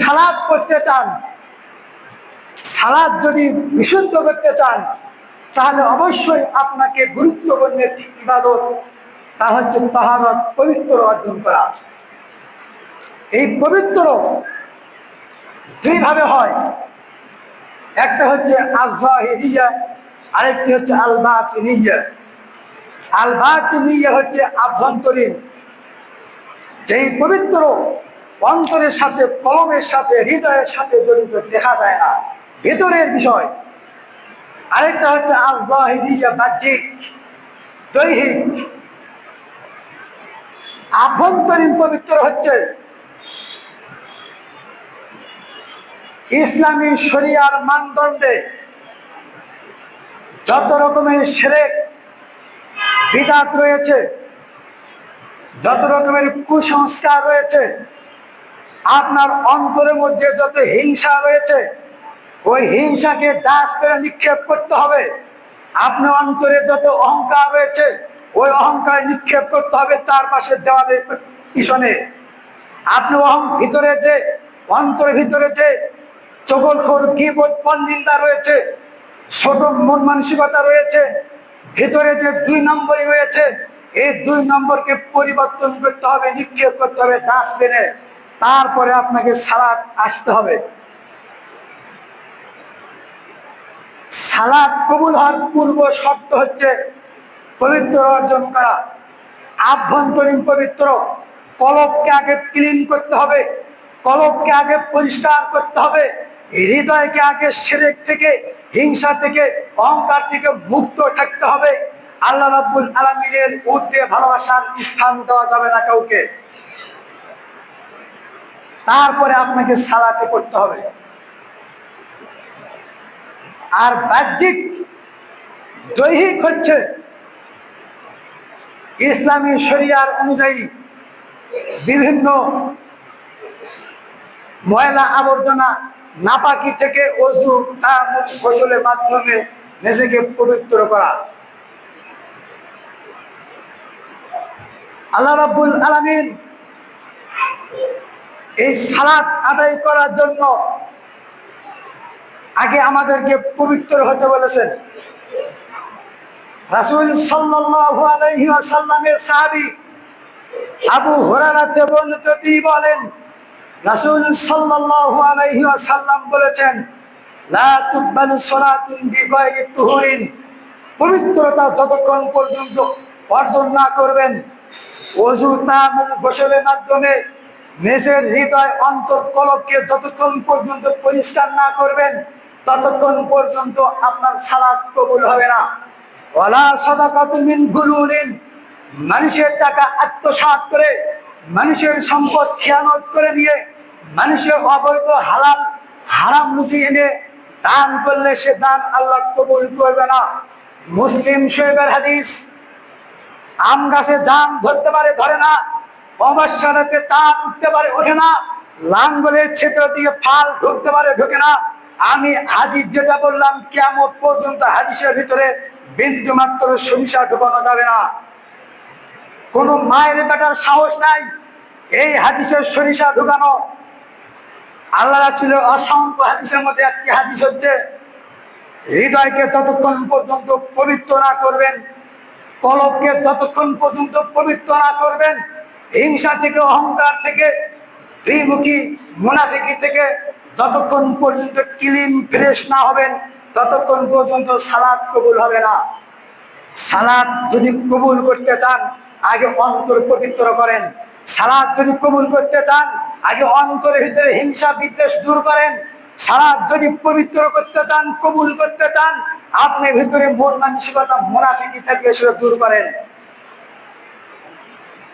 সালাদ করতে চান, সালাদ যদি বিশুদ্ধ করতে চান, তাহলে অবশ্যই আপনাকে গুরুত্বপূর্ণ একটি ইবাদত, তা হচ্ছে তাহারত, পবিত্র অর্জন করা। এই পবিত্র দুইভাবে হয়। একটা হচ্ছে আজহিরিয়া আরেকটি হচ্ছে আলবাতিনিয়া। আলবাতিনিয়া হচ্ছে আভ্যন্তরীণ। যেই পবিত্র অন্তরের সাথে, কলমের সাথে, হৃদয়ের সাথে জড়িত দেখা যায় না। ভেতরের বিষয়। আরেকটা হচ্ছে আলবাহিরিয়া বাহ্যিক দৈহিক। আভ্যন্তরীণ পবিত্র হচ্ছে। ইসলামী শরিয়ার মানদণ্ডে যত রকমের সেরেক, বিদাত রয়েছে, যত রকমের কুসংস্কার রয়েছে আপনার অন্তরের মধ্যে যত হিংসা রয়েছে, ওই হিংসাকে পেরে নিক্ষেপ করতে হবে। আপনার অন্তরে যত অহংকার রয়েছে, ওই অহংকার নিক্ষেপ করতে হবে তার পাশে দেওয়ালের পিছনে। আপনি অহং ভিতরে যে অন্তরের ভিতরে যে চগলখোর গিবত নিন্দা রয়েছে, ছোট মন মানসিকতা রয়েছে, ভিতরে যে দুই নম্বরই রয়েছে, এই দুই নম্বরকে পরিবর্তন করতে হবে, নিক্ষেপ করতে হবে ডাস্টবিনে। তারপরে আপনাকে সালাদ আসতে হবে। সালাদ কবুল হওয়ার পূর্ব শর্ত হচ্ছে পবিত্র অর্জন করা। আভ্যন্তরীণ পবিত্র। কলবকে আগে ক্লিন করতে হবে। কলবকে আগে পরিষ্কার করতে হবে। হৃদয়কে আগে সেরেক থেকে, হিংসা থেকে, অহংকার থেকে মুক্ত থাকতে হবে। আল্লাহ রাব্বুল আলমিনের ঊর্ধ্বে ভালোবাসার স্থান দেওয়া যাবে না কাউকে। তারপরে আপনাকে সালাতে করতে হবে। আর বাহ্যিক দৈহিক হচ্ছে ইসলামী শরিয়ার অনুযায়ী বিভিন্ন ময়লা আবর্জনা নাপাকি থেকে অজু তায়াম্মুম গোসলের মাধ্যমে নিজেকে পবিত্র করা। আল্লাহ রাব্বুল আলামিন এই সালাত আদায় করার জন্য আগে আমাদেরকে পবিত্র হতে বলেছেন। রাসূল ওয়াসাল্লামের সাহাবী আবু হুরায়রাতে বর্ণিত তিনি বলেন, রাসূল ওয়াসাল্লাম বলেছেন পবিত্রতা যতক্ষণ পর্যন্ত অর্জন না করবেন। অজু গোসলের মাধ্যমে নিজের হৃদয় অন্তর কলককে যতক্ষণ পর্যন্ত পরিষ্কার না করবেন, ততক্ষণ পর্যন্ত আপনার সালাত কবুল হবে না। ওয়ালা সাদাকাতু মিন গুলুলিন মানুষের টাকা আত্মসাৎ করে, মানুষের সম্পদ খেয়ানত করে নিয়ে, মানুষের অবৈধ হালাল, হারাম রুচি এনে দান করলে সে দান আল্লাহ কবুল করবে না। মুসলিম শৈবের হাদিস, আম গাছে জাম ধরতে পারে, ধরে না। অমাসারাতে চাঁদ উঠতে পারে, ওঠে না। লাঙ্গলের ছেত্র দিয়ে ফাল ঢুকতে পারে, ঢুকে না। আমি হাদিস যেটা বললাম কেমন পর্যন্ত হাদিসের ভিতরে বিন্দু মাত্র সরিষা ঢুকানো যাবে না। কোন মায়ের বেটার সাহস নাই এই হাদিসের সরিষা ঢুকানো। আল্লাহ রাসুলের অসংখ্য হাদিসের মধ্যে একটি হাদিস হচ্ছে, হৃদয়কে ততক্ষণ পর্যন্ত পবিত্র না করবেন, কলবকে ততক্ষণ পর্যন্ত পবিত্র না করবেন হিংসা থেকে, অহংকার থেকে দ্বিমুখী মুনাফিকি থেকে যতক্ষণ পর্যন্ত ক্লিন, ফ্রেশ না হবেন, ততক্ষণ পর্যন্ত সালাদ কবুল হবে না। সালাদ যদি কবুল করতে চান, আগে অন্তর পবিত্র করেন। সালাদ যদি কবুল করতে চান, আগে অন্তরের ভিতরে হিংসা, বিদ্বেষ দূর করেন। সালাদ যদি পবিত্র করতে চান, কবুল করতে চান, আপনি ভিতরে মন মানসিকতা, মুনাফিকি থাকলে সেটা দূর করেন।